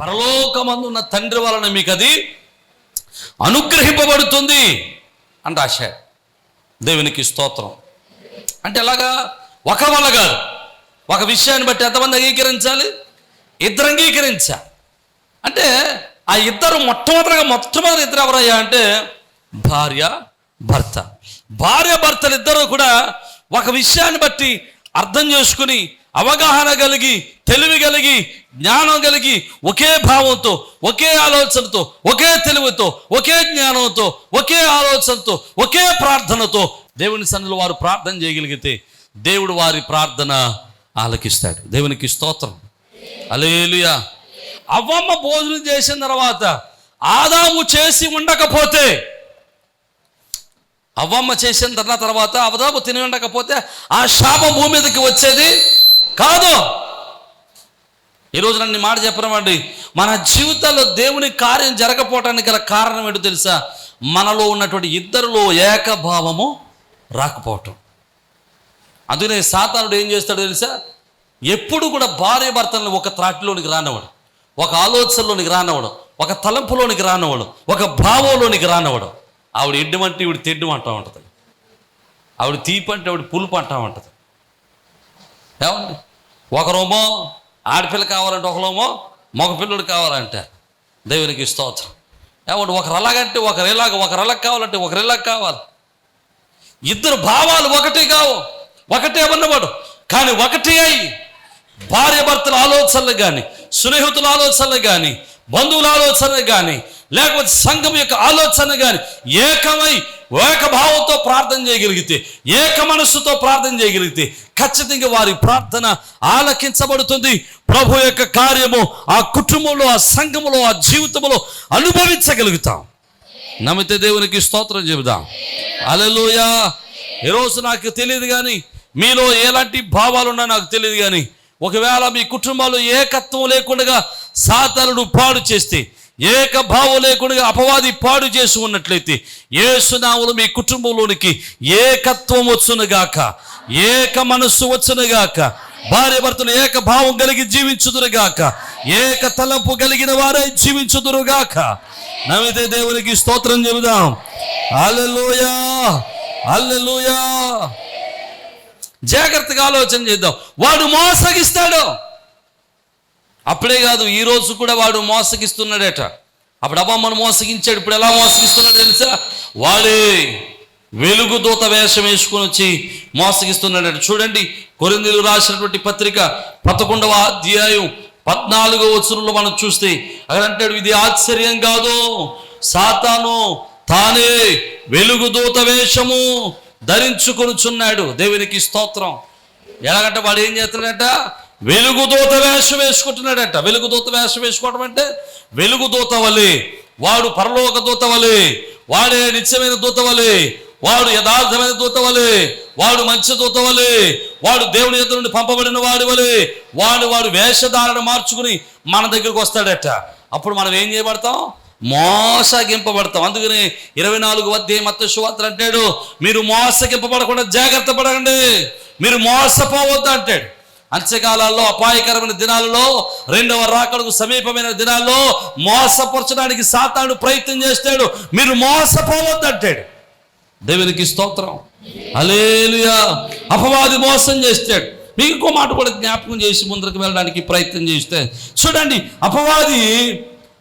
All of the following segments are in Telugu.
పరలోకమందున్న తండ్రి వలన మీకు అది అనుగ్రహింపబడుతుంది అని రాశాడు. దేవునికి స్తోత్రం. అంటే ఎలాగా? ఒక వల్ల కాదు. ఒక విషయాన్ని బట్టి ఎంతమంది అంగీకరించాలి? ఇద్దరు అంగీకరించాలి. అంటే ఆ ఇద్దరు మొట్టమొదటిగా మొట్టమొదటి ఇద్దరు ఎవరయ్యా అంటే భార్య భర్త. భార్య భర్తలు ఇద్దరు కూడా ఒక విషయాన్ని బట్టి అర్థం చేసుకుని అవగాహన కలిగి తెలివి కలిగి జ్ఞానం కలిగి ఒకే భావంతో ఒకే ఆలోచనతో ఒకే తెలివితో ఒకే జ్ఞానంతో ఒకే ఆలోచనతో ఒకే ప్రార్థనతో దేవుని సన్నిధిలో వారు ప్రార్థన చేయగలిగితే దేవుడు వారి ప్రార్థన ఆలకిస్తాడు. దేవునికి స్తోత్రం. అలేలుయా అవ్వమ్మ భోజనం చేసిన తర్వాత ఆదాము చేసి ఉండకపోతే అవ్వమ్మ చేసిన తర్వా- తర్వాత అవదాము తిని ఉండకపోతే ఆ శాపం భూమి మీదకి వచ్చేది కాదు. ఈరోజు నన్ను మాట చెప్పనమండి మన జీవితాల్లో దేవుని కార్యం జరగపోవటానికి గల కారణం ఏంటో తెలుసా? మనలో ఉన్నటువంటి ఇద్దరిలో ఏకభావము రాకపోవటం. అందుకనే సాతానుడు ఏం చేస్తాడో తెలుసా? ఎప్పుడు కూడా భార్య భర్తలను ఒక త్రాటిలోనికి రానివ్వడం. ఒక ఆలోచనలోనికి రానివ్వడం. ఒక తలంపులోనికి రానివ్వడం. ఒక భావంలోనికి రానివ్వడం. ఆవిడ ఎడ్డమంటే ఇవిడ తెడ్డు అంటా ఉంటుంది. ఆవిడ తీపి అంటే ఆవిడ పులుపు అంటా ఉంటుంది. ఏమండి? ఒకరోమో ఆడపిల్ల కావాలంటే ఒకరోమో మగపిల్లడు కావాలంటే దేవునికి స్తోత్రం. ఏమండి ఒకరు అలాగంటే ఒకరు ఇలాగ ఒకరు కావాలంటే ఒకరు ఇలాగ కావాలి. ఇద్దరు భావాలు ఒకటి కావు ఒకటే ఉన్నవాడు. కానీ ఒకటి అయి భార్య భర్తల ఆలోచనలు కానీ స్నేహితుల ఆలోచనలు కానీ బంధువుల ఆలోచనలు కానీ లేకపోతే సంఘం యొక్క ఆలోచన కానీ ఏకమై ఏకభావంతో ప్రార్థన చేయగలిగితే ఏక మనస్సుతో ప్రార్థన చేయగలిగితే ఖచ్చితంగా వారి ప్రార్థన ఆలకించబడుతుంది. ప్రభు యొక్క కార్యము ఆ కుటుంబంలో ఆ సంఘములో ఆ జీవితంలో అనుభవించగలుగుతాం. నమ్మితే దేవునికి స్తోత్రం చెబుదాం. అలలోయా ఈరోజు నాకు తెలియదు కానీ మీలో ఎలాంటి భావాలు ఉన్నా నాకు తెలియదు కానీ ఒకవేళ మీ కుటుంబాలు ఏకత్వం లేకుండా సాతనుడు పాడు చేస్తే ఏక భావం లేకుండా అపవాది పాడు చేసి ఉన్నట్లయితే ఏసునాములు మీ కుటుంబంలోనికి ఏకత్వం వచ్చునుగాక ఏక మనస్సు వచ్చునుగాక భార్య భర్తలు ఏక భావం కలిగి జీవించుదురుగాక ఏక తలంపు కలిగిన వారే జీవించుదురుగాక. నమ్మితే దేవునికి స్తోత్రం చెబుదాం. అల్లెలుయా అల్లెలూయా జాగ్రత్తగా ఆలోచన చేద్దాం. వాడు మోసగిస్తాడు. అప్పుడే కాదు ఈ రోజు కూడా వాడు మోసగిస్తున్నాడట. అప్పుడు అమ్మమ్మను మోసగించాడు ఇప్పుడు ఎలా మోసగిస్తున్నాడు తెలుసా? వాడే వెలుగు దూత వేషం వేసుకొని వచ్చి మోసగిస్తున్నాడట. చూడండి కొరిందులు రాసినటువంటి పత్రిక పదకొండవ అధ్యాయం పద్నాలుగో వచనంలో మనం చూస్తే అక్కడ అంటాడు ఇది ఆశ్చర్యం కాదు. సాతాను తానే వెలుగు దూత వేషము ధరించుకొనుచున్నాడు. దేవునికి స్తోత్రం. ఎలాగంటే వాడు ఏం చేస్తున్నాడట? వెలుగుదూత వేషం వేసుకుంటున్నాడట. వెలుగుదూత వేషం వేసుకోవడం అంటే వెలుగుదూత వలె వాడు పరలోక దూత వలె వాడే నిత్యమైన దూత వలె వాడు యథార్థమైన దూత వలె వాడు మంచి దూత వలె వాడు దేవుని ఎదురు నుండి పంపబడిన వాడి వలె వాడు వాడు వేషధారణ మార్చుకుని మన దగ్గరకు వస్తాడట. అప్పుడు మనం ఏం చేయబడతాం? మోసగింపబడతాం. అందుకని ఇరవై నాలుగు వద్ద మత్త శువార్త అంటాడు మీరు మోసగింపబడకుండా జాగ్రత్త పడకండి మీరు మోసపోవద్దు అంటాడు. అంత్యకాలాల్లో అపాయకరమైన దినాలలో రెండవ రాకడకు సమీపమైన దినాల్లో మోసపరచడానికి సాతాను ప్రయత్నం చేస్తాడు. మీరు మోసపోవద్దు అంటాడు. దేవునికి స్తోత్రం. అలేలుయా అపవాది మోసం చేస్తాడు. మీకు ఇంకో మాట కూడా జ్ఞాపకం చేసి ముందరికి వెళ్ళడానికి ప్రయత్నం చేస్తే చూడండి అపవాది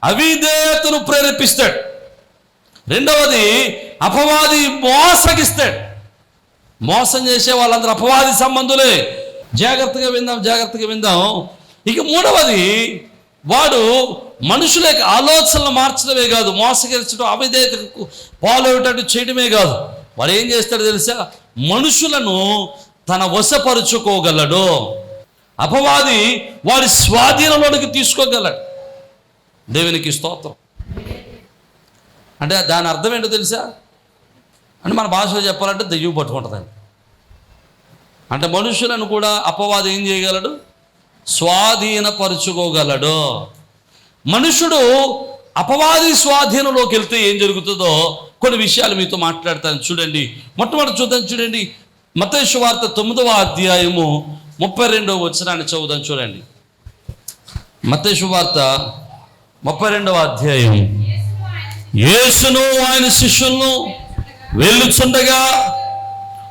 అవిధేయతను ప్రేరేపిస్తాడు. రెండవది అపవాది మోసగిస్తాడు. మోసం చేసే వాళ్ళందరూ అపవాది సంబంధులే. జాగ్రత్తగా విందాం జాగ్రత్తగా విందాం. ఇక మూడవది వాడు మనుషుల యొక్క ఆలోచనలు మార్చడమే కాదు మోసగించడం అవిధేయతకు పాలయ్యేటట్టు చేయడమే కాదు. వాడు ఏం చేస్తాడు తెలుసా? మనుషులను తన వశపరుచుకోగలడు. అపవాది వారి స్వాధీనంలోనికి తీసుకోగలడు. దేవునికి స్తోత్రం. అంటే దాని అర్థం ఏంటో తెలుసా? అంటే మన భాషలో చెప్పాలంటే దెయ్యం పట్టుకుంటుందండి. అంటే మనుషులను కూడా అపవాదం ఏం చేయగలడు? స్వాధీనపరుచుకోగలడు. మనుషుడు అపవాది స్వాధీనంలోకి వెళ్తే ఏం జరుగుతుందో కొన్ని విషయాలు మీతో మాట్లాడతాను. చూడండి మొట్టమొదటి చూద్దాం చూడండి. మతేశ్వ వార్త తొమ్మిదవ అధ్యాయము ముప్పై రెండవ వచనాన్ని చదువుదాం చూడండి. మతేశ్వ వార్త ముప్పై రెండవ అధ్యాయం. యేసును ఆయన శిష్యులను వెళ్ళుచుండగా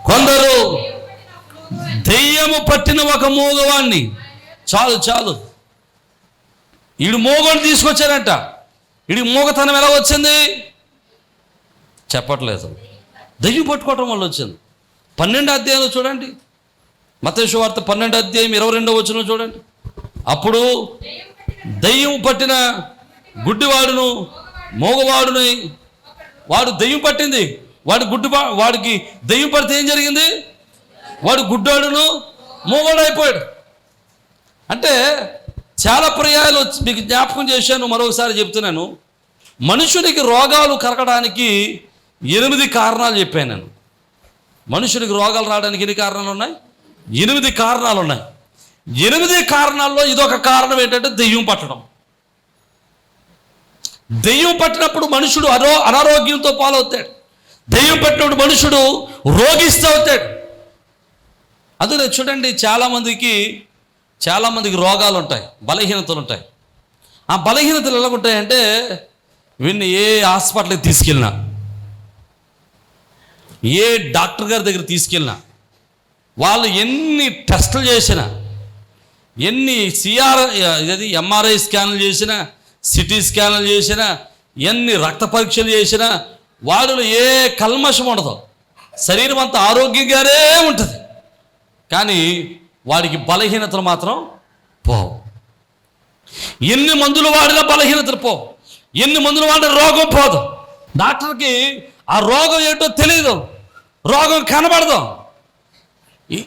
కొందరు దెయ్యము పట్టిన ఒక మోగవాణ్ణి. చాలు చాలు. ఈడు మూగని తీసుకొచ్చారంట ఈడి మూగతనం ఎలా వచ్చింది? చెప్పట్లేదు. దెయ్యం పట్టుకోవటం వల్ల వచ్చింది. పన్నెండు అధ్యాయంలో చూడండి. మతేశ్వ వార్త పన్నెండు అధ్యాయం ఇరవై రెండో వచ్చిన చూడండి. అప్పుడు దయ్యం పట్టిన గుడ్డివాడును మోగవాడుని వాడు దెయ్యం పట్టింది. వాడి గుడ్డి వాడికి దెయ్యం పడితే ఏం జరిగింది? వాడు గుడ్డోడును మూగోడు అయిపోయాడు. అంటే చాలా పర్యాయాలు వచ్చి మీకు జ్ఞాపకం చేశాను మరోసారి చెప్తున్నాను. మనుషునికి రోగాలు కరగడానికి ఎనిమిది కారణాలు చెప్పాను నేను. మనుషునికి రోగాలు రావడానికి ఎన్ని కారణాలు ఉన్నాయి? ఎనిమిది కారణాలు ఉన్నాయి. ఎనిమిది కారణాల్లో ఇదొక కారణం ఏంటంటే దెయ్యం పట్టడం. దెయ్యం పట్టినప్పుడు మనుషుడు అరో అనారోగ్యంతో పాలవుతాడు. దెయ్యం పట్టినప్పుడు మనుషుడు రోగిస్తూ అవుతాడు అందులో చూడండి చాలామందికి చాలామందికి రోగాలు ఉంటాయి బలహీనతలు ఉంటాయి ఆ బలహీనతలు ఎలా ఉంటాయంటే వీడిని ఏ హాస్పిటల్కి తీసుకెళ్ళినా ఏ డాక్టర్ గారి దగ్గర తీసుకెళ్ళినా వాళ్ళు ఎన్ని టెస్టులు చేసినా ఎన్ని సిఆర్ ఇది ఎంఆర్ఐ స్కాన్లు చేసినా సిటీ స్కాన్లు చేసినా ఎన్ని రక్త పరీక్షలు చేసినా వాళ్ళలో ఏ కల్మషం ఉండదు. శరీరం అంతా ఆరోగ్యంగానే ఉంటుంది. కానీ వాడికి బలహీనతలు మాత్రం పోవు. ఎన్ని మందులు వాడినా బలహీనతలు పోవు. ఎన్ని మందులు వాడిన రోగం పోదు. డాక్టర్కి ఆ రోగం ఏంటో తెలియదు రోగం కనబడదు.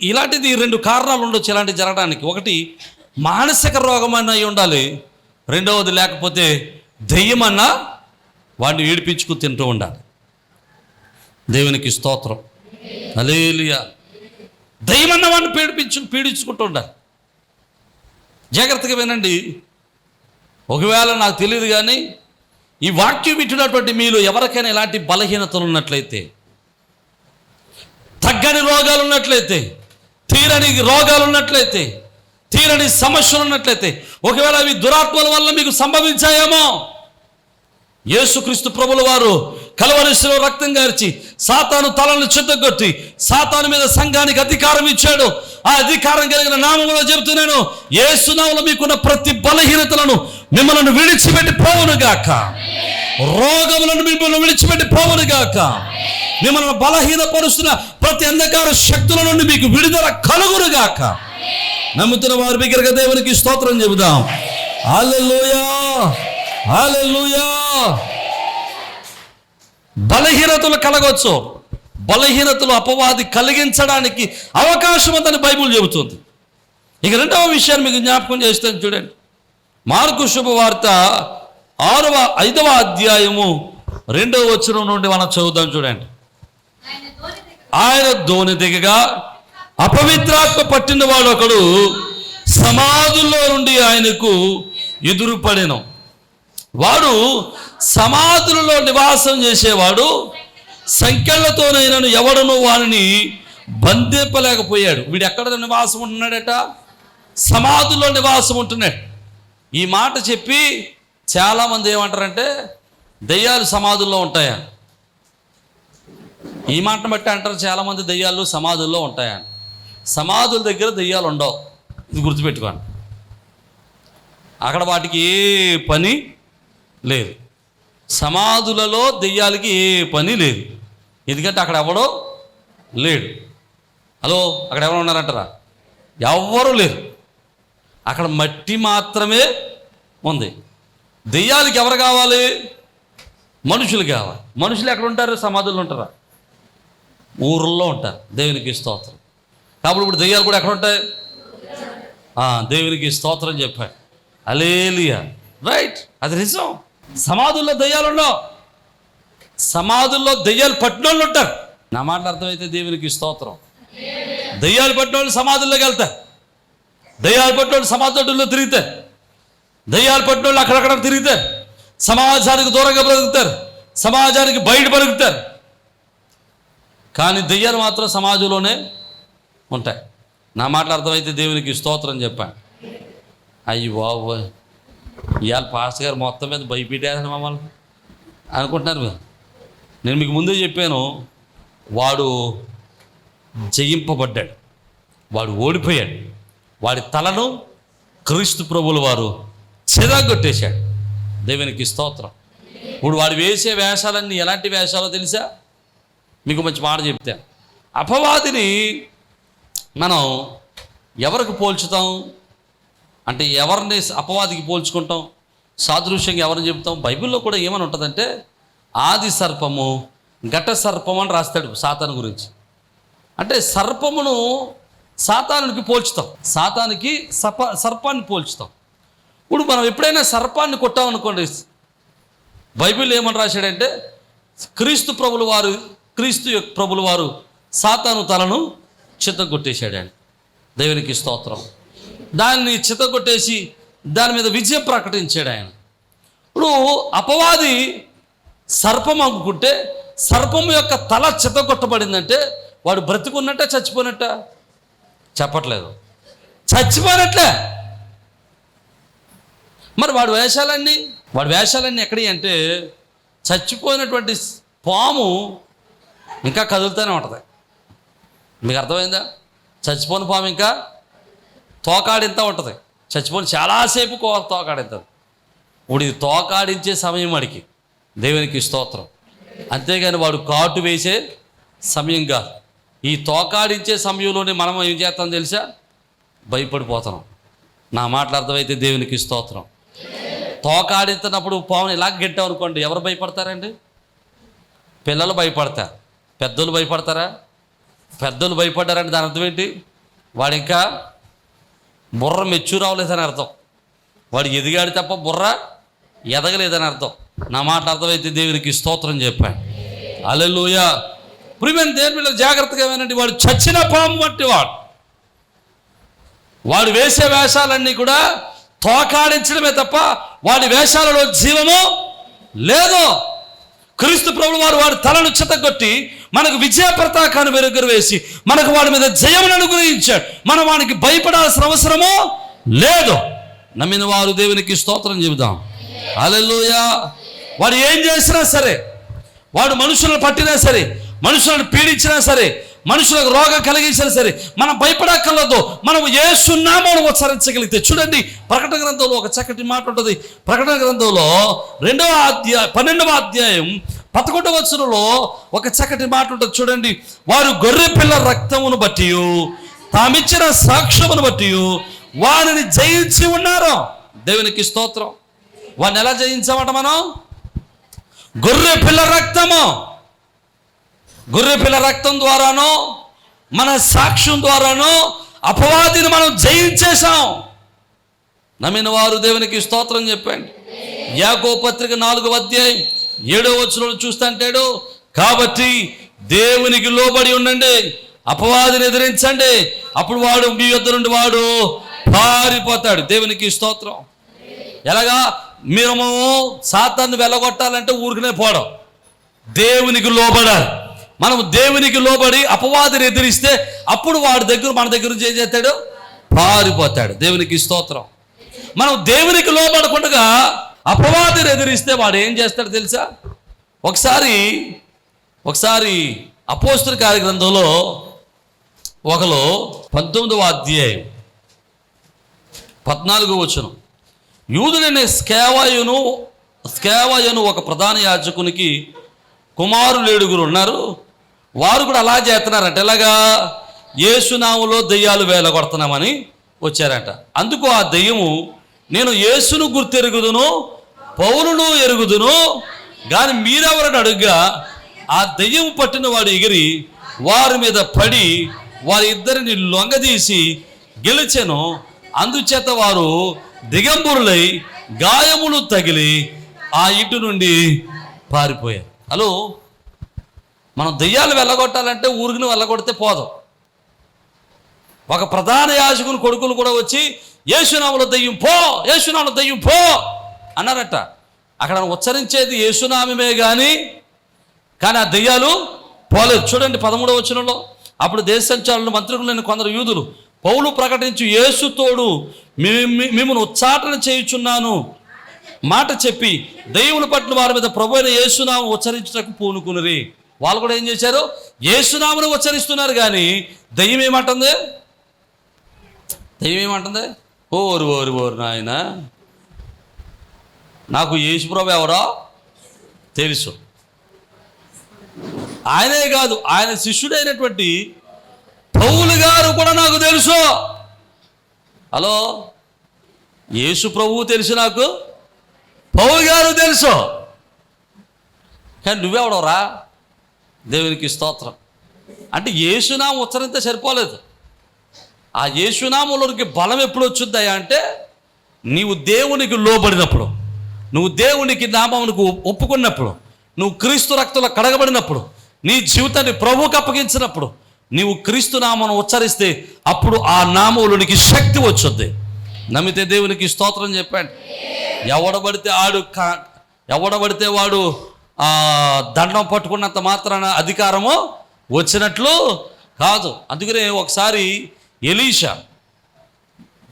ఇలాంటిది రెండు కారణాలు ఉండొచ్చు ఇలాంటి జరగడానికి. ఒకటి మానసిక రోగం అన్న అయి ఉండాలి. రెండవది లేకపోతే దెయ్యమన్నా వాడిని ఏడిపించుకు తింటూ ఉండాలి. దేవునికి స్తోత్రం. అలేలియా దయ్యమన్న వాడిని పీడిపించు పీడించుకుంటూ ఉండాలి జాగ్రత్తగా వినండి. ఒకవేళ నాకు తెలియదు కానీ ఈ వాక్యం వింటున్నటువంటి మీలో ఎవరికైనా ఇలాంటి బలహీనతలు ఉన్నట్లయితే తగ్గని రోగాలు ఉన్నట్లయితే తీరని రోగాలు ఉన్నట్లయితే తీరని సమస్యలు ఉన్నట్లయితే ఒకవేళ అవి దురాత్మల వల్ల మీకు సంభవించాయేమో యేసుక్రీస్తు ప్రభుల వారు కలవరిశిలో రక్తం గార్చి సాతాను తలను చిత్తగొట్టి సాతాను మీద సంఘానికి అధికారం ఇచ్చాడు. ఆ అధికారం కలిగిన నామంలో చెబుతున్నాను ఏసునామలో మీకున్న ప్రతి బలహీనతలను మిమ్మల్ని విడిచిపెట్టి పోవును గాక. రోగములను మిమ్మల్ని విడిచిపెట్టి పోవును గాక. మిమ్మల్ని బలహీనపరుస్తున్న ప్రతి అంధకార శక్తుల నుండి మీకు విడుదల కలుగును గాక. నమ్ముతున్న వారి దగ్గరగా దేవునికి స్తోత్రం చెబుదాం. అల్లెలోయా బలహీనతలు కలగవచ్చు బలహీనతలు అపవాది కలిగించడానికి అవకాశం ఉందని బైబుల్ చెబుతుంది. ఇక రెండవ విషయాన్ని మీకు జ్ఞాపకం చేస్తాను చూడండి. మార్కు శుభవార్త ఆరవ ఐదవ అధ్యాయము రెండవ వచనం నుండి మనం చదువుదాం చూడండి. ఆయన ధోని దిగగా అపవిత్రాత్మ పట్టిన వాడు ఒకడు సమాధుల్లో నుండి ఆయనకు ఎదురుపడెను. వాడు సమాధులలో నివాసం చేసేవాడు సంఖ్యలతోనైనా ఎవడనో వారిని బంధింపలేకపోయాడు. వీడు ఎక్కడ నివాసం ఉంటున్నాడట? సమాధుల్లో నివాసం ఉంటున్నాడు. ఈ మాట చెప్పి చాలామంది ఏమంటారంటే దయ్యాలు సమాధుల్లో ఉంటాయా? ఈ మాటను బట్టి అంటారు చాలామంది దయ్యాలు సమాధుల్లో ఉంటాయని సమాధుల దగ్గర దయ్యాలు ఉండవు. ఇది గుర్తుపెట్టుకోండి. అక్కడ వాటికి ఏ పని లేదు. సమాధులలో దెయ్యాలకి ఏ పని లేదు. ఎందుకంటే అక్కడ ఎవడో లేడు. హలో అక్కడ ఎవరు ఉన్నారంటారా? ఎవ్వరూ లేరు. అక్కడ మట్టి మాత్రమే ఉంది. దెయ్యాలకి ఎవరు కావాలి? మనుషులు కావాలి. మనుషులు ఎక్కడ ఉంటారు? సమాధుల్లో ఉంటారా? ఊర్లో ఉంటారు. దేవునికి స్తోత్రం. కాబట్టి ఇప్పుడు దెయ్యాలు కూడా ఎక్కడ ఉంటాయి? దేవునికి స్తోత్రం చెప్పాడు. అలేలియా రైట్ అది నిజం. సమాధుల్లో దయ్యాలు సమాధుల్లో దయ్యాలు పట్టినోళ్ళు ఉంటారు. నా మాటలు అర్థమైతే దేవునికి స్తోత్రం. దయ్యాలు పట్టినోళ్ళు సమాధుల్లోకి వెళ్తారు. దయ్యాలు పట్టినోళ్ళు సమాధుల్లో తిరుగుతారు. దయ్యాలు పట్టినోళ్ళు అక్కడక్కడ తిరుగుతారు. సమాజానికి దూరంగా బ్రతుకుతారు. సమాజానికి బయట బ్రతుకుతారు కానీ దెయ్యాలు మాత్రం సమాజంలోనే ఉంటాయి. నా మాటలు అర్థమైతే దేవునికి స్తోత్రం చెప్పాను. అయ్యి బాబోయ్. ఇవాళ పాస్టర్ గారు మొత్తం మీద భయపెట్టేసిన మమ్మల్ని. అనుకుంటున్నారు మీరు. నేను మీకు ముందే చెప్పాను వాడు జయింపబడ్డాడు. వాడు ఓడిపోయాడు. వాడి తలను క్రీస్తు ప్రభుల వారు చిరాగొట్టేశాడు దేవునికి స్తోత్రం. ఇప్పుడు వాడు వేసే వేషాలన్నీ ఎలాంటి వేషాలో తెలుసా? మీకు మంచి మాట చెప్తే అపవాదిని మనం ఎవరికి పోల్చుతాం? అంటే ఎవరిని అపవాదికి పోల్చుకుంటాం? సాదృశ్యంగా ఎవరిని చెప్తాం బైబిల్లో కూడా ఏమని ఉంటుందంటే ఆది సర్పము ఘట సర్పం అని రాస్తాడు సాతాను గురించి. అంటే సర్పమును సాతానునికి పోల్చుతాం. సాతానికి సప సర్పాన్ని పోల్చుతాం. ఇప్పుడు మనం ఎప్పుడైనా సర్పాన్ని కొట్టామనుకోండి బైబిల్ ఏమని రాశాడంటే క్రీస్తు ప్రభులు వారు క్రీస్తు యొక్క వారు సాతాను తలను చిత్తగొట్టేశాడండి దేవునికి స్తోత్రం. దాన్ని చితగొట్టేసి దాని మీద విజయం ప్రకటించాడు ఆయన. ఇప్పుడు అపవాది సర్పం అనుకుంటే సర్పం యొక్క తల చితగొట్టబడిందంటే వాడు బ్రతికున్నట్ట చచ్చిపోయినట్ట? చెప్పట్లేదు. చచ్చిపోయినట్లే. మరి వాడి వేషాలన్నీ వాడి వేషాలన్నీ ఎక్కడి అంటే చచ్చిపోయినటువంటి పాము ఇంకా కదులుతూనే ఉంటుంది. మీకు అర్థమైందా? చచ్చిపోయిన పాము ఇంకా తోకాడింత ఉంటుంది. చచ్చిపోయిన చాలాసేపు కో తోకాడింతది. ఇప్పుడు ఇది తోకాడించే సమయం వాడికి దేవునికి స్తోత్రం. అంతేగాని వాడు కాటు వేసే సమయం కాదు. ఈ తోకాడించే సమయంలోనే మనం ఏం చేస్తాం తెలుసా? భయపడిపోతున్నాం. నా మాటలు అర్థమైతే దేవునికి స్తోత్రం. తోకాడితున్నప్పుడు పావును ఇలా గెట్టాం అనుకోండి ఎవరు భయపడతారండి? పిల్లలు భయపడతారు. పెద్దలు భయపడతారా? పెద్దలు భయపడ్డారంటే దాని అర్థం ఏంటి? వాడు ఇంకా బుర్ర మెచ్యూర్ అవ్వలేదని అర్థం. వాడు ఎదిగాడు తప్ప బుర్ర ఎదగలేదని అర్థం. నా మాట అర్థమైతే దేవునికి స్తోత్రం చెప్పాను. అలెలుయ ప్రిమెన్ దేని మీద జాగ్రత్తగా వినండి. వాడు చచ్చిన పాము వంటి వాడు. వాడు వేసే వేషాలన్నీ కూడా తోకాడించడమే తప్ప వాడి వేషాలలో జీవము లేదు. క్రీస్తు ప్రభులు వారు వారి తలను చితగొట్టి మనకు విజయ పతాకాన్ని వెలుగురు వేసి మనకు వాడి మీద జయమును అనుగ్రహించాడు. మనం వానికి భయపడాల్సిన అవసరమో లేదు నమ్మిన వారు దేవునికి స్తోత్రం చెబుదాం. అలెలుయా వాడు ఏం చేసినా సరే వాడు మనుషులను పట్టినా సరే మనుషులను పీడించినా సరే మనుషులకు రోగం కలిగించినా సరే మనం భయపడక్కర్లేదు. మనం ఏ సున్నామను ఉచ్చరించగలిగితే చూడండి ప్రకటన గ్రంథంలో ఒక చక్కటి మాట ఉంటుంది. ప్రకటన గ్రంథంలో రెండవ అధ్యాయ పన్నెండవ అధ్యాయం పదకొండవ వచనంలో ఒక చక్కటి మాట ఉంటుంది చూడండి. వారు గొర్రె పిల్ల రక్తమును బట్టి తామిచ్చిన సాక్ష్యమును బట్టి వారిని జయించి ఉన్నారు. దేవునికి స్తోత్రం. వారిని ఎలా జయించామట మనం? గొర్రె పిల్ల రక్తము. గొర్రె పిల్ల రక్తం ద్వారానో మన సాక్ష్యం ద్వారానో అపవాదిని మనం జయించేశాం. నమ్మిన వారు దేవునికి స్తోత్రం చెప్పండి. యాకో పత్రిక నాలుగు అధ్యాయం ఏడో వచ్చిన చూస్తాంటాడు కాబట్టి దేవునికి లోబడి ఉండండి అపవాదిని ఎదిరించండి. అప్పుడు వాడు మీ యొద్ద నుండి వాడు పారిపోతాడు. దేవునికి స్తోత్రం. ఎలాగా? మేము సాతాన్ని వెళ్ళగొట్టాలంటే ఊరికనే పోవడం. దేవునికి లోబడాలి. మనం దేవునికి లోబడి అపవాదిని ఎదిరిస్తే అప్పుడు వాడి దగ్గర మన దగ్గర నుంచి ఏం చేస్తాడు? పారిపోతాడు. దేవునికి స్తోత్రం. మనం దేవునికి లోబడకుండా అపవాదిని ఎదిరిస్తే వాడు ఏం చేస్తాడు తెలుసా? ఒకసారి ఒకసారి అపోస్తుల కార్యగ్రంథంలో ఒకలో పంతొమ్మిదవ అధ్యాయం పద్నాలుగో వచనం. యూదుడనే స్కేవాయును స్కేవాయును ఒక ప్రధాన యాజకునికి కుమారులు ఏడుగురు ఉన్నారు. వారు కూడా అలా చేస్తున్నారంట. ఎలాగా? యేసునాములో దెయ్యాలు వేలగొడుతున్నామని వచ్చారంట. అందుకు ఆ దెయ్యము నేను యేసును గుర్తెరుగుదును పౌరును ఎరుగుదును కానీ మీరెవరని అడుగ్గా ఆ దెయ్యం పట్టిన వాడు ఎగిరి వారి మీద పడి వారి ఇద్దరిని లొంగదీసి గెలిచెను. అందుచేత వారు దిగంబురులై గాయములు తగిలి ఆ ఇంటి నుండి పారిపోయారు. హలో? మనం దెయ్యాలు వెళ్ళగొట్టాలంటే ఊరికి వెళ్ళగొడితే పోదు. ఒక ప్రధాన యాజకుని కొడుకులు కూడా వచ్చి యేసునామలో దెయ్యం పో యేసునామలో దెయ్యం పో అన్నారట. అక్కడ ఉచ్చరించేది యేసునామే కానీ కానీ ఆ దెయ్యాలు పోలేదు. చూడండి పదమూడవ వచనంలో. అప్పుడు దేశంచాలను మంత్రికులైన కొందరు యూదులు పౌలు ప్రకటించు యేసుతోడు మిమ్మల్ని ఉచ్చాటన చేయుచున్నాను. మాట చెప్పి దైవుల పట్ల వారి మీద ప్రభు అయిన యేసునామం ఉచ్చరించటకు పూనుకునిరి. వాళ్ళు కూడా ఏం చేశారు? యేసునామను ఉచ్చరిస్తున్నారు కానీ దయ్యం ఏమంటుంది? దయ్యం ఏమంటుంది? ఓరు ఓరు ఓరు నాయన. నాకు యేసు ప్రభు ఎవరో తెలుసు. ఆయనే కాదు ఆయన శిష్యుడైనటువంటి పౌలు గారు కూడా నాకు తెలుసు. హలో? యేసు ప్రభువు తెలుసు నాకు? పౌలు గారు తెలుసు. కానీ నువ్వెవడవరా? దేవునికి స్తోత్రం. అంటే ఏసునామ ఉచ్చరితే సరిపోలేదు. ఆ యేసునామంలోనికి బలం ఎప్పుడు వచ్చుద్దాయా అంటే నీవు దేవునికి లోబడినప్పుడు నువ్వు దేవునికి నామమునకు ఒప్పుకున్నప్పుడు నువ్వు క్రీస్తు రక్తంలో కడగబడినప్పుడు నీ జీవితాన్ని ప్రభువుకు అప్పగించినప్పుడు నీవు క్రీస్తు నామను ఉచ్చరిస్తే అప్పుడు ఆ నామంలోనికి శక్తి వచ్చుద్ది. నమ్మితే దేవునికి స్తోత్రం చెప్పాడు. ఎవడబడితే ఆడు కా ఎవడబడితే వాడు దండం పట్టుకున్నంత మాత్రాన అధికారము వచ్చినట్లు కాదు. అందుకనే ఒకసారి ఎలీషా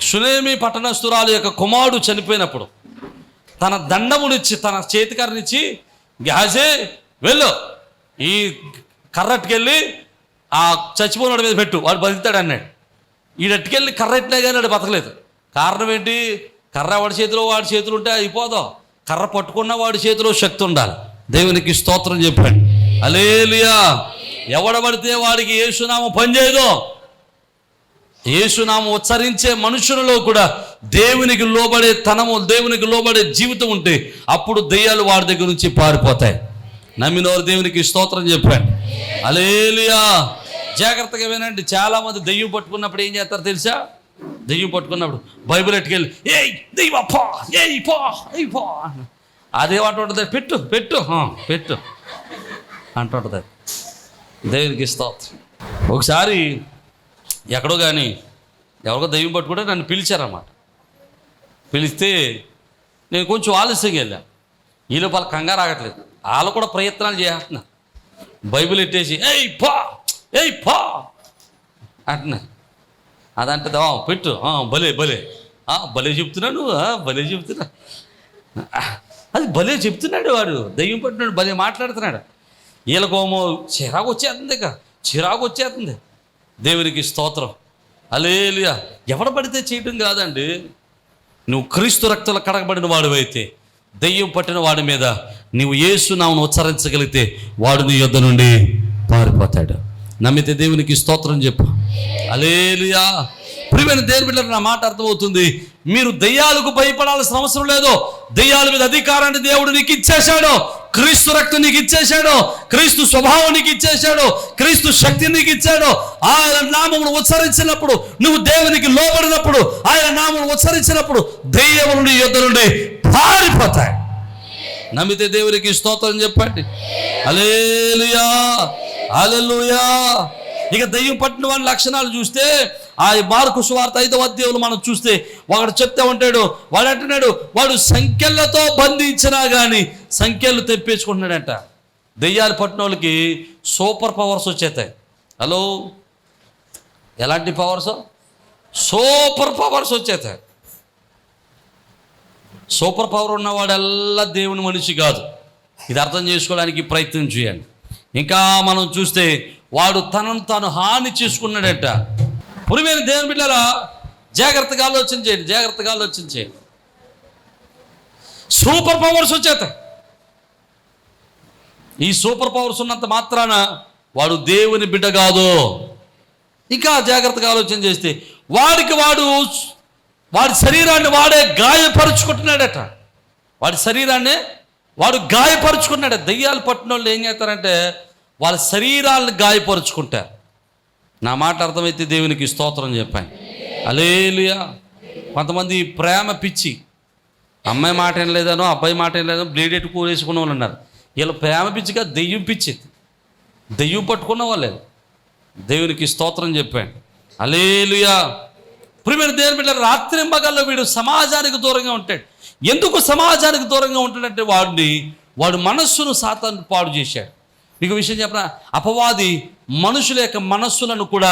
సునేమి పట్టణస్తురాలు యొక్క కుమారుడు చనిపోయినప్పుడు తన దండమునిచ్చి తన చేతికర్రనిచ్చి గ్యాసే వెళ్ళు. ఈ కర్రట్టుకెళ్ళి ఆ చచ్చిపోయినాడు మీద పెట్టు వాడు బతుకుతాడు అన్నాడు. ఈడట్టుకెళ్ళి కర్ర కానీ వాడు బతకలేదు. కారణం ఏంటి? కర్ర వాడి చేతిలో వాడి చేతులు ఉంటే అయిపోదాం. కర్ర పట్టుకున్న వాడి చేతిలో శక్తి ఉండాలి. దేవునికి స్తోత్రం చెప్పండి. అలేలియా ఎవడబడితే వాడికి యేసునామం పనిచేయదు. యేసునామం ఉచ్చరించే మనుషులలో కూడా దేవునికి లోబడే తనము దేవునికి లోబడే జీవితం ఉంటే అప్పుడు దెయ్యాలు వాడి దగ్గర నుంచి పారిపోతాయి. నమ్మినవారు దేవునికి స్తోత్రం చెప్పండి. అలేలియా జాగ్రత్తగా వినండి. చాలా మంది దెయ్యం పట్టుకున్నప్పుడు ఏం చేస్తారు తెలుసా? దెయ్యం పట్టుకున్నప్పుడు బైబిల్ ఎట్టుకెళ్ళి ఏయ్ దెయ్యం ఏయ్ పో ఏయ్ పో అదేమంటు పెట్టు పెట్టు. పెట్టు. అంటుంటుంది. దేవునికి ఇస్తావు ఒకసారి ఎక్కడో కానీ ఎవరికో దయ్యం పట్టుకుంటే నన్ను పిలిచారన్నమాట. పిలిస్తే నేను కొంచెం ఆలస్యంగా వెళ్ళాను ఈ లోపల కంగారు ఆగట్లేదు. వాళ్ళు కూడా ప్రయత్నాలు చేస్తున్నా బైబిల్ ఎట్టేసి ఏయ్ పా ఏయ్ పా అంటున్నా అదంటే పెట్టు. భలే భలే. ఆ, భలే చెప్తున్నా నువ్వు భలే చెప్తున్నా. అది భలే చెప్తున్నాడు వాడు. దయ్యం పట్టినాడు భలే మాట్లాడుతున్నాడు. వీళ్ళకోమో చిరాకు వచ్చేస్తుంది ఇక. చిరాకు వచ్చేస్తుంది. దేవునికి స్తోత్రం. అలేలియా ఎవడ పడితే చేయటం కాదండి. నువ్వు క్రీస్తు రక్తంలో కడగబడిన వాడివైతే దెయ్యం పట్టిన వాడి మీద నీవు యేసునామను ఉచ్చరించగలిగితే వాడు నీ యొద్ద నుండి పారిపోతాడు. నమ్మితే దేవునికి స్తోత్రం చెప్పు. అలేలియా ప్రియమైన దేవుని బిడ్డలకు నా మాట అర్థమవుతుంది. మీరు దెయ్యాలకు భయపడాల్సిన అవసరం లేదు. దయ్యాల మీద అధికారాన్ని దేవుడు నీకు ఇచ్చేశాడు. క్రీస్తు రక్తం నీకు ఇచ్చేశాడు. క్రీస్తు స్వభావం నీకు ఇచ్చేశాడు. క్రీస్తు శక్తి నీకు ఇచ్చాడు. ఆయన నామమును ఉచ్చరించినప్పుడు నువ్వు దేవునికి లోబడినప్పుడు ఆయన నామమును ఉచ్చరించినప్పుడు దయ్యములు నీ యుద్ధ నుండి పారిపోతాయి. నమ్మితే దేవునికి స్తోత్రం చెప్పండి. అలేలుయా అలెలుయా ఇక దయ్యం పట్టిన వాడి లక్షణాలు చూస్తే ఆ మార్కు సువార్త ఐదవ అధ్యాయులు మనం చూస్తే ఒకడు చెప్తే ఉంటాడు వాడు అంటున్నాడు వాడు సంఖ్యలతో బంధించినా కానీ సంఖ్యలు తెప్పించుకుంటున్నాడంట. దెయ్యాలు పట్టిన వాళ్ళకి సూపర్ పవర్స్ వచ్చేతాయి హలో? ఎలాంటి పవర్స్? సూపర్ పవర్స్ వచ్చేతాయి సూపర్ పవర్ ఉన్నవాడల్లా దేవుని మనిషి కాదు. ఇది అర్థం చేసుకోవడానికి ప్రయత్నం చేయండి. ఇంకా మనం చూస్తే వాడు తనను తాను హాని చేసుకున్నాడట. పురిమైన దేవుని బిడ్డలా జాగ్రత్తగా ఆలోచన చేయండి జాగ్రత్తగా ఆలోచన చేయండి. సూపర్ పవర్స్ వచ్చేత ఈ సూపర్ పవర్స్ ఉన్నంత మాత్రాన వాడు దేవుని బిడ్డ కాదు. ఇంకా జాగ్రత్తగా ఆలోచన చేస్తే వాడికి వాడు వాడి శరీరాన్ని వాడే గాయపరుచుకుంటున్నాడట. వాడి శరీరాన్ని వాడు గాయపరుచుకున్నాడు దయ్యాలు పట్టిన వాళ్ళు ఏం చేస్తారంటే వాళ్ళ శరీరాలను గాయపరుచుకుంటారు. నా మాట అర్థమైతే దేవునికి స్తోత్రం చెప్పాను. అలేలుయా కొంతమంది ప్రేమ పిచ్చి. అమ్మాయి మాట ఏం లేదనో అబ్బాయి మాట ఏం లేదనో బ్లేడెట్ కూరేసుకున్న వాళ్ళు ఉన్నారు. వీళ్ళు ప్రేమ పిచ్చిగా దెయ్యం పిచ్చి దెయ్యం పట్టుకున్న వాళ్ళే. దేవునికి స్తోత్రం చెప్పాను. అలేలుయా ప్రియమైన దేవుని బిడ్డ రాత్రి మగల్లో వీడు సమాజానికి దూరంగా ఉంటాడు. ఎందుకు సమాజానికి దూరంగా ఉంటాడంటే వాడిని వాడు మనస్సును సాతాను పాడు చేశాడు. మీకు విషయం చెప్పిన? అపవాది మనుషుల యొక్క మనస్సులను కూడా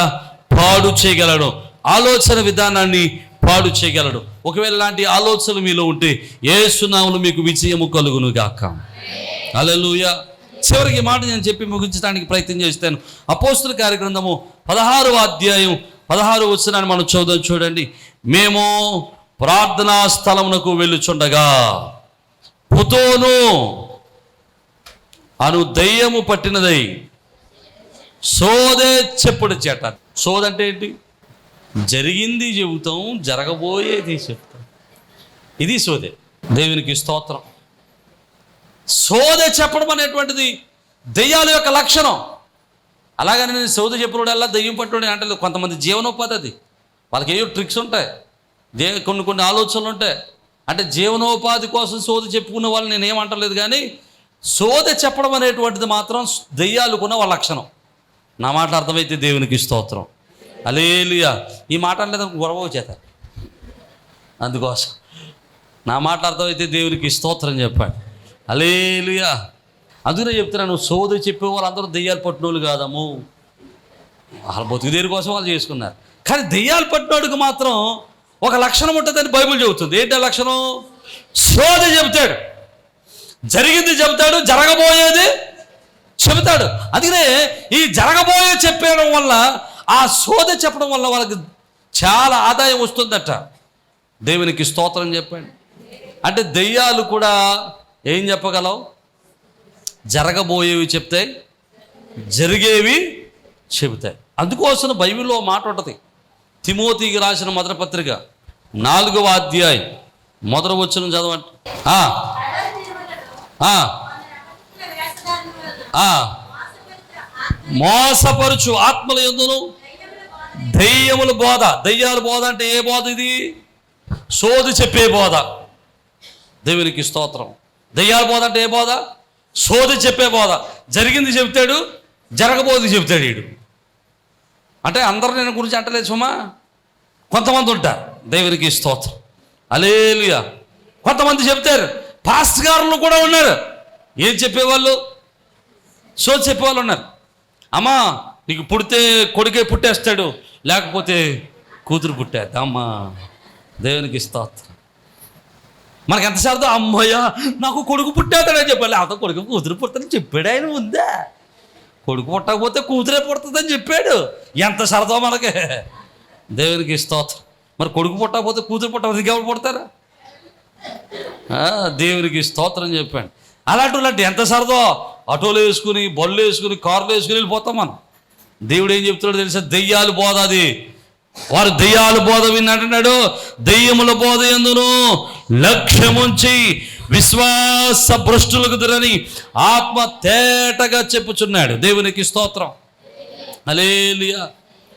పాడు చేయగలడు. ఆలోచన విధానాన్ని పాడు చేయగలడు. ఒకవేళ లాంటి ఆలోచనలు మీలో ఉంటే ఏ సునాములు మీకు విజయము కలుగును గాక అలలుయ చివరికి మాట నేను చెప్పి ముగించడానికి ప్రయత్నం చేస్తాను. అపోస్తుల కార్యగ్రంథము పదహారు అధ్యాయం పదహారు వచ్చినాన్ని మనం చదువుదాం చూడండి. మేము ప్రార్థనా స్థలమునకు వెళ్ళుచుండగా పుతోను అను దయ్యము పట్టినదై సోదే చెప్పుడు చేట. సోదంటే ఏంటి? జరిగింది చెబుతాం జరగబోయేది చెప్తాం. ఇది సోదే. దేవునికి స్తోత్రం. సోదే చెప్పడం అనేటువంటిది దెయ్యాల యొక్క లక్షణం. అలాగని నేను సోద చెప్పినోడల్లా దెయ్యం పట్టుడు అంటే కొంతమంది జీవనోపాధి అది. వాళ్ళకి ఏవో ట్రిక్స్ ఉంటాయి. దే కొన్ని కొన్ని ఆలోచనలు ఉంటాయి. అంటే జీవనోపాధి కోసం సోద చెప్పుకున్న వాళ్ళు నేను ఏమంటలేదు కానీ సోద చెప్పడం అనేటువంటిది మాత్రం దెయ్యాలుకున్న వాళ్ళ లక్షణం. నా మాట అర్థమైతే దేవునికి స్తోత్రం. అలేలుయా ఈ మాట లేదా గొడవ చేత అందుకోసం. నా మాట అర్థమైతే దేవునికి స్తోత్రం చెప్పాడు. అలేలుయా అందుకనే చెప్తున్నాను సోద చెప్పే వాళ్ళందరూ దెయ్యాలు పట్టినోళ్ళు కాదము వాళ్ళ బతుకు దేని కోసం వాళ్ళు చేసుకున్నారు. కానీ దెయ్యాలు పట్టినోడికి మాత్రం ఒక లక్షణం ఉంటుందని బైబిల్ చెబుతుంది. ఏంటి లక్షణం? సోద చెబుతాడు. జరిగింది చెబుతాడు జరగబోయేది చెబుతాడు. అందుకనే ఈ జరగబోయే చెప్పడం వల్ల ఆ సోద చెప్పడం వల్ల వాళ్ళకి చాలా ఆదాయం వస్తుందట. దేవునికి స్తోత్రం చెప్పండి. అంటే దెయ్యాలు కూడా ఏం చెప్పగలవు? జరగబోయేవి చెప్తాయి జరిగేవి చెబుతాయి. అందుకోసం బైబిల్లో మాట ఉంటుంది. తిమోతికి రాసిన మొదటి పత్రిక నాలుగవ అధ్యాయం మొదటి వచ్చిన చదవండి. మోసపరుచు ఆత్మల ఎందును? దెయ్యముల బోధ. దెయ్యాల బోధ అంటే ఏ బోధ ఇది? సోది చెప్పే బోధ. దేవునికి స్తోత్రం. దెయ్యాల బోధ అంటే ఏ బోధ? సోది చెప్పే బోధ. జరిగింది చెబుతాడు జరగబోదు చెబుతాడు వీడు అంటే అందరు నేను గురించి అంటలేదు సుమా. కొంతమంది ఉంటారు. దేవునికి స్తోత్రం. అలేలుయా కొంతమంది చెప్తారు పాస్ట్ గారులు కూడా ఉన్నారు. ఏం చెప్పేవాళ్ళు? సో చెప్పేవాళ్ళు ఉన్నారు. అమ్మా నీకు పుడితే కొడుకే పుట్టేస్తాడు లేకపోతే కూతురు పుట్టేద్దా? అమ్మా దేవునికి స్తోత్రం. మనకి ఎంత శాతం అమ్మయ్య నాకు కొడుకు పుట్టేస్తాడని చెప్పాలి. లేకపోతే కొడుకు కూతురు పుడతాడని చెప్పాడు ఆయన ఉందా కొడుకు పుట్టకపోతే కూతురే పుడుతుందని చెప్పాడు. ఎంత సరదా మనకి? దేవునికి స్తోత్రం. మరి కొడుకు పుట్టకపోతే కూతురు పుట్టకపోతే ఎవరు పుడతారా? దేవునికి స్తోత్రం చెప్పాను. అలాంటి అలాంటి ఎంత సరదో? ఆటోలు వేసుకుని బళ్ళు వేసుకుని కార్లు వేసుకుని వెళ్ళిపోతాం మనం. దేవుడు ఏం చెప్తున్నాడు తెలుసా? దెయ్యాలు బోధ అది. వారు దెయ్యాలు బోధ విన్నట్టున్నాడు దెయ్యముల బోధ ఎందును? లక్ష్యముంచి విశ్వాస భ్రష్టులకు దురని ఆత్మ తేటగా చెప్పుచున్నాడు. దేవునికి స్తోత్రం. అలేలియా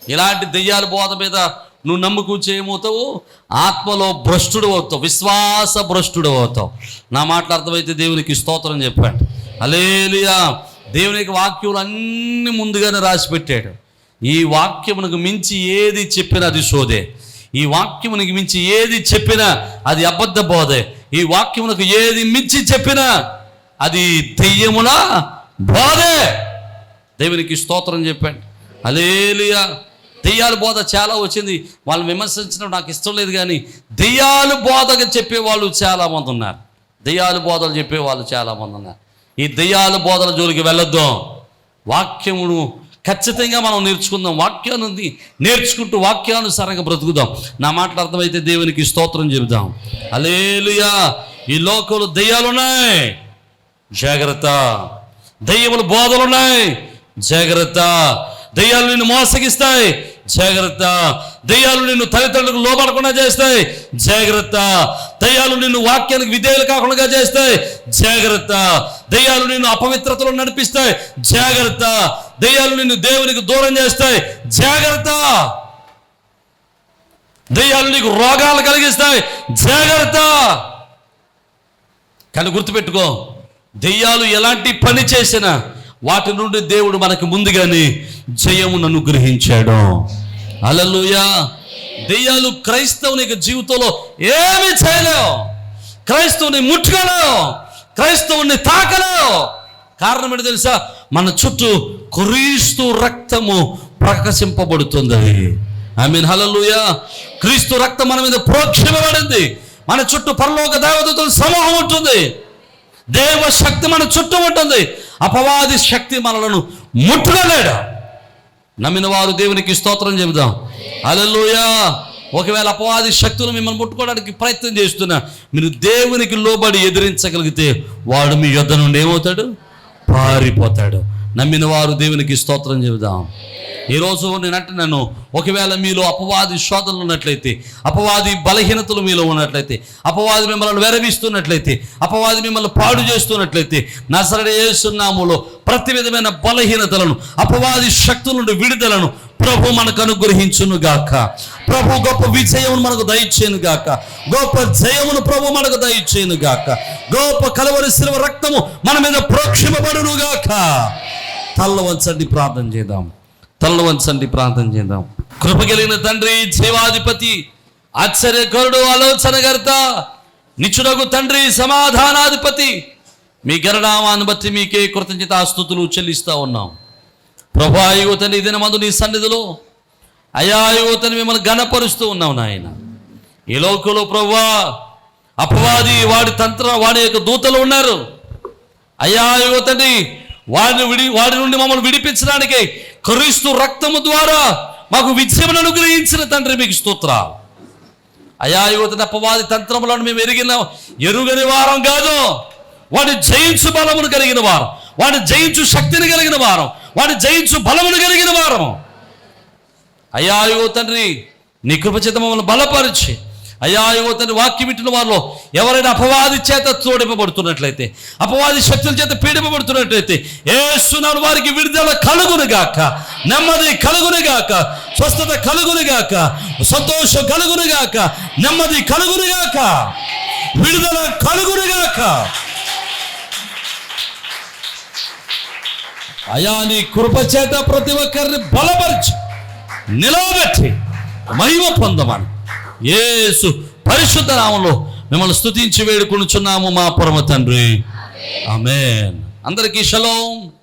ఇలాంటి దెయ్యాల బోధ మీద నువ్వు నమ్ముకూర్చి ఏమవుతావు ఆత్మలో భ్రష్టుడు అవుతావు విశ్వాస భ్రష్టుడు అవుతావు. నా మాటలు అర్థమైతే దేవునికి స్తోత్రం చెప్పాడు. అలేలియా దేవునికి వాక్యములు అన్ని ముందుగానే రాసి పెట్టాడు. ఈ వాక్యమునకు మించి ఏది చెప్పినా అది సోదే. ఈ వాక్యమునికి మించి ఏది చెప్పినా అది అబద్ధ బోధే. ఈ వాక్యమునకు ఏది మించి చెప్పినా అది దెయ్యముల బోధే. దేవునికి స్తోత్రం చెప్పండి. అలేలియా దెయ్యాల బోధ చాలా వచ్చింది. వాళ్ళు విమర్శించడం నాకు ఇష్టం లేదు కానీ దెయ్యాలు బోధగా చెప్పేవాళ్ళు చాలామంది ఉన్నారు. దెయ్యాలు బోధలు చెప్పేవాళ్ళు చాలామంది ఉన్నారు. ఈ దెయ్యాల బోధల జోలికి వెళ్ళొద్దాం. వాక్యమును ఖచ్చితంగా మనం నేర్చుకుందాం. వాక్యాన్ని నేర్చుకుంటూ వాక్యానుసారంగా బ్రతుకుదాం. నా మాటలు అర్థమైతే దేవునికి స్తోత్రం చెబుదాం. అలేలుయా ఈ లోకంలో దెయ్యాలు ఉన్నాయి. జాగ్రత్త. దయ్యముల బోధలు ఉన్నాయి. జాగ్రత్త. దయ్యాలు నిన్ను మోసగిస్తాయి. జాగ్రత్త. దయ్యాలు నిన్ను తల్లిదండ్రులకు లోపడకుండా చేస్తాయి. జాగ్రత్త. దయ్యాలు నిన్ను వాక్యానికి విధేయులు కాకుండా చేస్తాయి. జాగ్రత్త. దయ్యాలు నిన్ను అపవిత్రతలో నడిపిస్తాయి. జాగ్రత్త. దయ్యాలు నిన్ను దేవునికి దూరం చేస్తాయి. జాగ్రత్త. దయ్యాలు నీకు రోగాలు కలిగిస్తాయి. జాగ్రత్త. కానీ గుర్తుపెట్టుకో దెయ్యాలు ఎలాంటి పని చేసినా వాటి నుండి దేవుడు మనకు ముందుగానే జయమును అనుగ్రహించాడు. అలలుయా దెయ్యాలు క్రైస్తవుని జీవితంలో ఏమీ చేయలేవు. క్రైస్తవుని ముట్టుకోలేవు. క్రైస్తవుని తాకలేవు. కారణం ఏంటి తెలుసా? మన చుట్టూ క్రీస్తు రక్తము ప్రకాశింపబడుతుంది. ఐ మీన్ హలలుయా క్రీస్తు రక్తం మన మీద ప్రోక్షింపబడింది. మన చుట్టూ పరలోక దేవతతో సమూహం ఉంటుంది. దేవ శక్తి మన చుట్టూ ఉంటుంది. అపవాది శక్తి మనలను ముట్టుకోలేడు నమ్మిన వారు దేవునికి స్తోత్రం చెబుదాం. అలలుయా ఒకవేళ అపవాది శక్తులు మిమ్మల్ని ముట్టుకోవడానికి ప్రయత్నం చేస్తున్నా మీరు దేవునికి లోబడి ఎదిరించగలిగితే వాడు మీ యుద్ధ నుండి ఏమవుతాడు? పారిపోతాడు. నమ్మిన వారు దేవునికి స్తోత్రం చెబుదాం. ఈరోజు నేను అంటున్నాను ఒకవేళ మీలో అపవాది శోధనలు ఉన్నట్లయితే అపవాది బలహీనతలు మీలో ఉన్నట్లయితే అపవాది మిమ్మల్ని వెరవిస్తున్నట్లయితే అపవాది మిమ్మల్ని పాడు చేస్తున్నట్లయితే నసరడి యేసునాములో ప్రతి విధమైన బలహీనతలను అపవాది శక్తుల నుండి విడుదలను ప్రభు మనకు అనుగ్రహించును గాక. ప్రభు గొప్ప విజయమును మనకు దయచేయను గాక. గొప్ప జయమును ప్రభు మనకు దయచేయను గాక. గొప్ప కలవరి శిలవ రక్తము మన మీద ప్రోక్షింపబడును గాక. తల్ల వంచండి ప్రార్థన చేద్దాం. తల్ల వంచండి ప్రార్థన చేద్దాం. కృపగలిగిన తండ్రి జీవాధిపతి ఆశ్చర్యకరుడు ఆలోచనకర్త నిచ్చుడగు తండ్రి సమాధానాధిపతి మీ గరనామాన్ని బట్టి మీకే కృతజ్ఞతాస్తుతులు చెల్లిస్తా ఉన్నాం. ప్రభా యువతని ఇదిన మందు నీ సన్నిధిలో అయా యువతని మిమ్మల్ని గణపరుస్తూ ఉన్నాం నాయన. ఈ లోకంలో ప్రభా అపవాది వాడి తంత్ర వాడి యొక్క దూతలు ఉన్నారు. అయ్యా యువతని వారిని విడి వాడి నుండి మమ్మల్ని విడిపించడానికి క్రీస్తు రక్తము ద్వారా మాకు విజయమును అనుగ్రహించిన తండ్రి మీకు స్తోత్ర అయా యువతని అపవాది తంత్రములను మేము ఎరిగిన ఎరుగని వారం కాదు. వాడి జయించు బలమును కలిగిన వారం. వాడి జయించు శక్తిని కలిగిన వారం. వాడి జయించు బలమును కలిగిన వారం. అయ్యా యువ తండ్రి నీ కృపచిత మమ్మల్ని బలపరిచి అయ్యా యువతని వాక్యమిట్టిన వాక్యం వారిలో ఎవరైనా అపవాది చేత తోడింపబడుతున్నట్లయితే అపవాది శక్తుల చేత పీడింపబడుతున్నట్లయితే ఏసునాడు వారికి విడుదల కలుగునుగాక నెమ్మది కలుగునుగాక స్వస్థత కలుగునుగాక సంతోషం కలుగునుగాక నెమ్మది కలుగునుగాక విడుదల కలుగునుగాక. అయా నీ కృపచేత ప్రతి ఒక్కరిని బలపరిచి నిలబెట్టి మహిమ పొందమని. యేసు పరిశుద్ధ నామంలో మిమ్మల్ని స్తుతించి వేడుకొనుచున్నాము మా పరమ తండ్రి. ఆమేన్. అందరికీ షలోం.